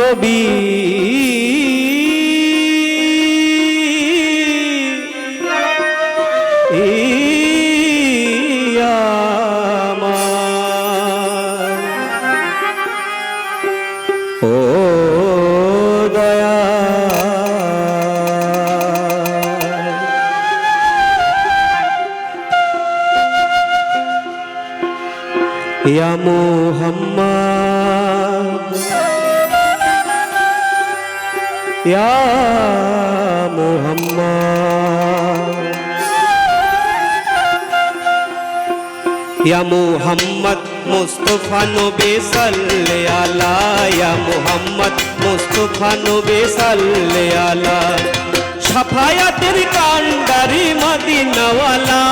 নবী। ও ইয়া মুহাম্মদ। মুহাম্মদ। মুস্তাফা নবী সাল্লে আলা ইয়া মুহাম্মদ মুস্তাফা নবী সাল্লে আলা। সাফায়াতের কান্ডারি মদিনাওয়ালা।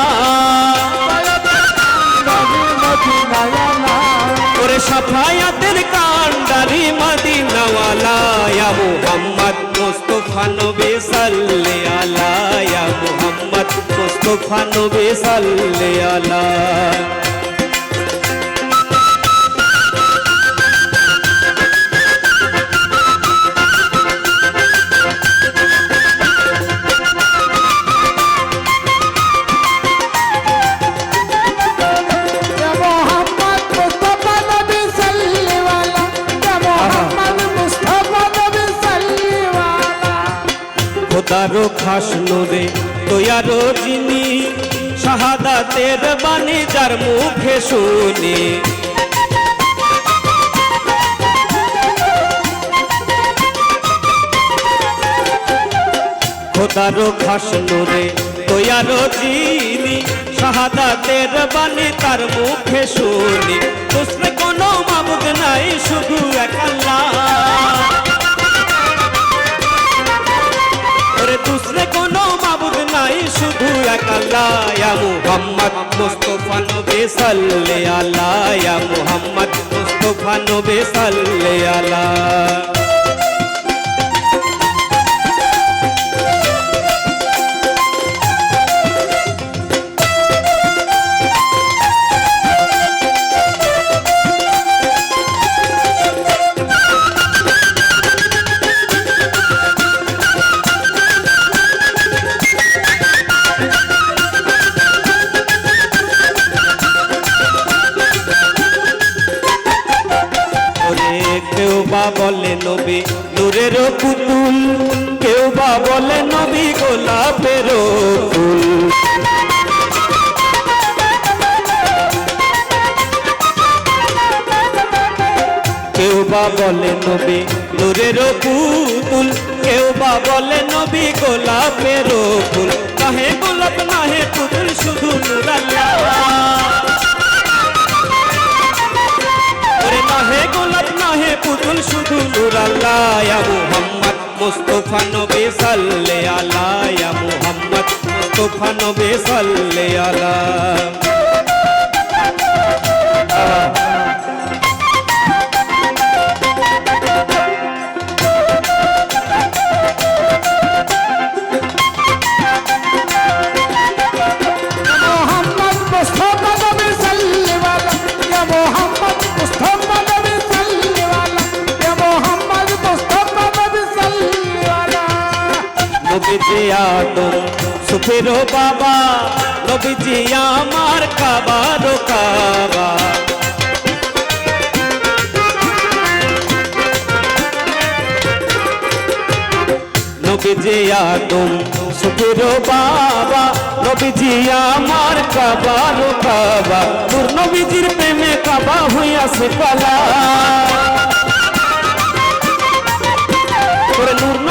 সাফায়াতের কান্ডারি মদিনাওয়ালা ইয়া মুহাম্মদ মুস্তাফা নবী সাল্লে আলা ইয়া মুহাম্মদ মুস্তাফা নবী সাল্লে আলা খোদারো খাস নোরে তোয়ারো যিনি শাহাদাতের বাণী যার মুখে শুনি। খোদারো খাস নোরে তোয়ারো যিনি শাহাদাতের বাণী তার মুখে শুনি। দুসরে কোনো মাবুদ নাই, শুধু এক আল্লাহ ইয়া মুহাম্মদ। মুস্তাফা নবী সাল্লে আলা ইয়া মুহাম্মদ। মুস্তাফা নবী সাল্লে আলা কেউ বা বলে নবী, নূরের পুতুল। কেউ বা বলে নবী, গোলাপের ফুল। কেউ বা বলে নবী, নূরের পুতুল। কেউ বা বলে নবী, গোলাপের ফুল। নাহে গোলাপ, নাহে পুতুল, শুধু নুরাল্লাহ শুধু নূর আল্লাহ ইয়া মুহাম্মদ মুস্তাফা নবী সাল্লে আলা ইয়া মুহাম্মদ মুস্তাফা নবী সাল্লে নবীজি আদম সুফেরো বাবা, নবীজি আমার কাবারো কাবা নবীজি আদম সুফেরো বাবা, নবীজি আমার কাবারো কাবা তোর নবীজির প্রেমে কাবা হইয়াছে পালা।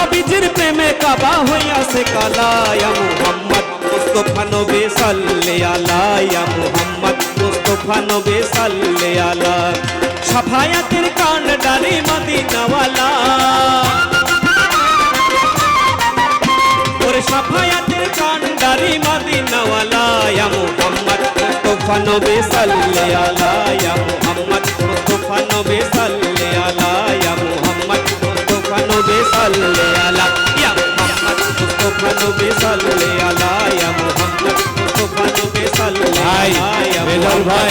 নবীজির প্রেমে কাবা হইয়াছে কালা ইয়া মুহাম্মদ মুস্তাফা নবী সাল্লে আলা ইয়া মুহাম্মদ মুস্তাফা মুস্তফা নবী সাল্লে আলা সাফায়াতের কান ডারে মদিনাওয়ালা ওরে সাফায়াতের কান ডারে মদিনাওয়ালা ইয়া মুহাম্মদ মুস্তফা নবী সাল্লে আলা ইয়া মুহাম্মদ মুস্তফা নবী সাল্লে আলা ইয়া মুহাম্মদ মুস্তফা নবী সাল্লে ভাই,